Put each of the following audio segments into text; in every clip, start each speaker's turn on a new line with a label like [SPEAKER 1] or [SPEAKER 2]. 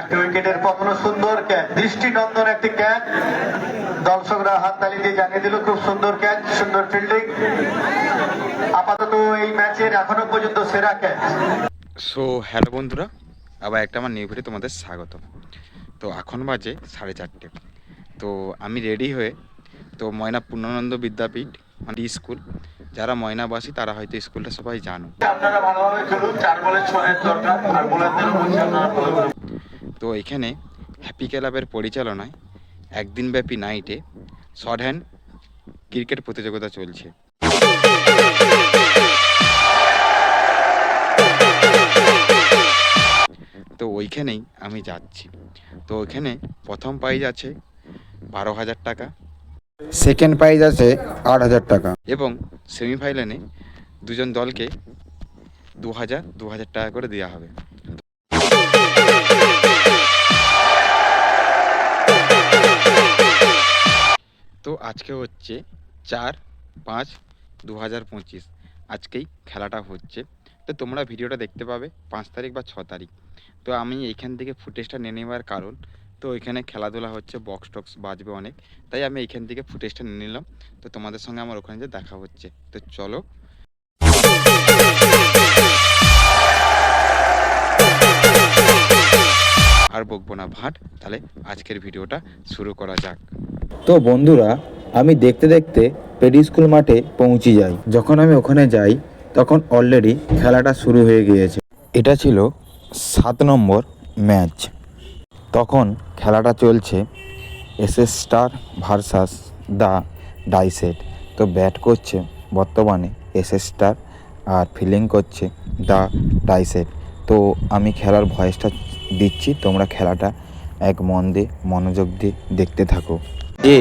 [SPEAKER 1] একটা উইকেটের পতন সুন্দর ক্যাচ দৃষ্টিনন্দন একটি ক্যাচ দর্শকরা হাততালি দিয়ে জানিয়ে দিল, খুব সুন্দর ক্যাচ সুন্দর ফিল্ডিং আপাতত এই ম্যাচের এখনও পর্যন্ত সেরা ক্যাচ
[SPEAKER 2] সো হ্যালো বন্ধুরা, আবার একটা আমার নিউ ভিডিও তোমাদের স্বাগত তো এখন বাজে সাড়ে চারটে। তো আমি রেডি হয়ে, তো ময়না পূর্ণানন্দ বিদ্যাপীঠ মানে স্কুল। যারা ময়নাবাসী তারা হয়তো স্কুলটা সবাই জানো। তো এখানে হ্যাপি ক্লাবের পরিচালনায় একদিনব্যাপী নাইটে শর্ট হ্যান্ড ক্রিকেট প্রতিযোগিতা চলছে। তো ওইখানেই আমি যাচ্ছি। তো ওইখানে প্রথম প্রাইজ আছে বারো হাজার টাকা। সেকেন্ড প্রাইজ আছে আট হাজার টাকা। এবং সেমিফাইনালে দুজন দলকে দু হাজার দু হাজার টাকা করে দেওয়া হবে। তো আজকে হচ্ছে চার, পাঁচ দু হাজার পঁচিশ। আজকেই খেলাটা হচ্ছে। তো তোমরা ভিডিওটা দেখতে পাবে পাঁচ তারিখ বা ছ তারিখ। তো আমি এইখান থেকে ফুটেজটা নিয়ে নেওয়ার কারণ তো এখানে খেলাধুলা হচ্ছে বক্স টক্স বাজবে অনেক। তাই আমি এইখান থেকে ফুটেজটা নিয়ে নিলাম। তো তোমাদের সঙ্গে আমার ওখানে যে দেখা হচ্ছে। তো চলো। আর বকবো না ভাট। তাহলে আজকের ভিডিওটা শুরু করা যাক।
[SPEAKER 3] তো বন্ধুরা, আমি দেখতে দেখতে পেডি স্কুল মাঠে পৌঁছে যাই। যখন আমি ওখানে যাই, তখন অলরেডি খেলাটা শুরু হয়ে গিয়েছে। এটা ছিল সাত নম্বর ম্যাচ। তখন খেলাটা চলছে S S star versus the ডাইসেট। তো ব্যাট করছে বর্তমানে এস এস স্টার আর ফিলিং করছে দ্য ডাইসেট। তো আমি খেলার ভয়েসটা দিচ্ছি, তোমরা খেলাটা এক মন দিয়ে, মনোযোগ দিয়ে দেখতে থাকো। যে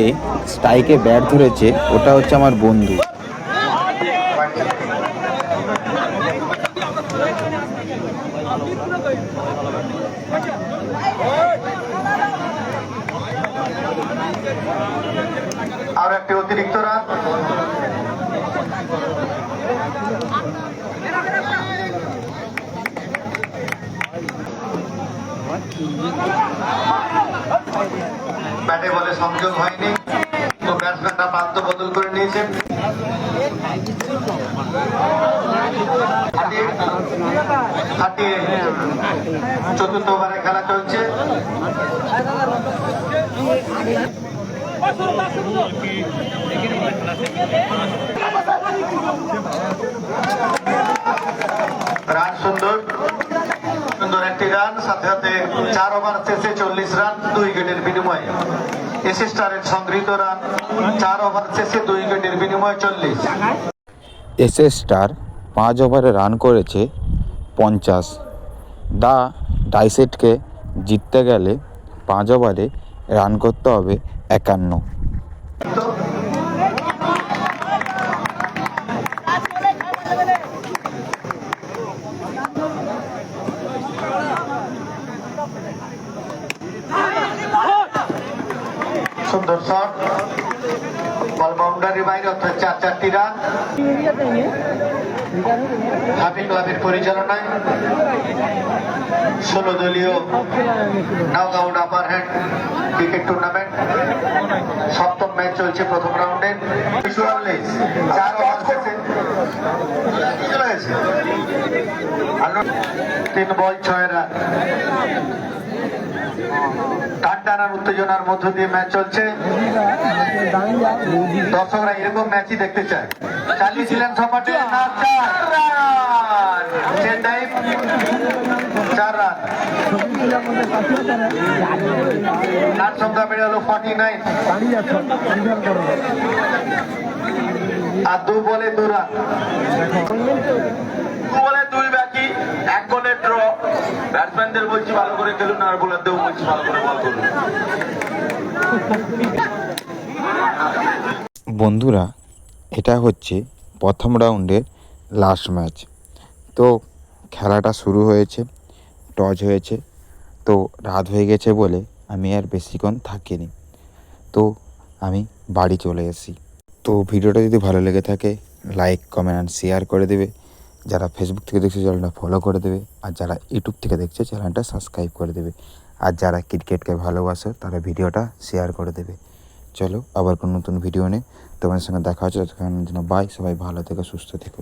[SPEAKER 3] স্ট্রাইকে ব্যাট ধরেছে, ওটা হচ্ছে আমার বন্ধু।
[SPEAKER 1] আর একটি অতিরিক্ত রান। ব্যাটে বলে সংযোগ হয়নি। তো ব্যাটসম্যানরা প্রান্ত বদল করে নিয়েছেন। চতুর্থ ওভারে খেলা চলছে। রান সুন্দর। সুন্দর একটি রান, সাথে সাথে চার ওভার শেষে চল্লিশ রান, দুই উইকেটের বিনিময়ে। সংগৃহীত রান, চার ওভার শেষে দুই উইকেটের বিনিময়ে চল্লিশ।
[SPEAKER 3] স্টার পাঁচ ওভারে রান করেছে পঞ্চাশ। দা ডাইসেটকে জিততে গেলে পাঁচ ওভারে রান করতে হবে একান্ন।
[SPEAKER 1] সুন্দর শট বাউন্ডারি বাইরে অর্থাৎ চার চারটি রান। হ্যাপি ক্লাবের পরিচালনায় ষোলো দলীয় knockout upper hand cricket tournament সপ্তম ম্যাচ চলছে প্রথম রাউন্ডে চার তিন বল ছয় রান টান উত্তেজনার মধ্য দিয়ে ম্যাচ চলছে। দর্শকরা এরকম ম্যাচই দেখতে চায়। সপাটে চেন্নাই চার রান। রান সংখ্যা বেড়ে হলো ফর্টি নাইন আর দু বলে দু রান। দু বলে দুই ব্যাটসম্যানদের বলছি ভালো করে খেলুন আর বোলারদেরও বলছি ভালো করে বল করুন।
[SPEAKER 3] বন্ধুরা, এটা হচ্ছে প্রথম রাউন্ডের লাস্ট ম্যাচ তো খেলাটা শুরু হয়েছে টস হয়েছে, তো রাত হয়ে গেছে বলে আমি আর বেশিক্ষণ থাকিনি। তো আমি বাড়ি চলে এসেছি। তো ভিডিওটা যদি ভালো লেগে থাকে লাইক কমেন্ট অ্যান্ড শেয়ার করে দেবে। যারা ফেসবুক থেকে দেখছে চ্যানেলটা ফলো করে দেবে, আর যারা ইউটিউব থেকে দেখছে চ্যানেলটা সাবস্ক্রাইব করে দেবে। আর যারা ক্রিকেটকে ভালোবাসে, তারা ভিডিওটা শেয়ার করে দেবে। চলো, আবার কোনো নতুন ভিডিও নিয়ে তোমাদের সঙ্গে দেখা হচ্ছে, ততক্ষণের জন্য বাই সবাই ভালো থেকো, সুস্থ থেকো।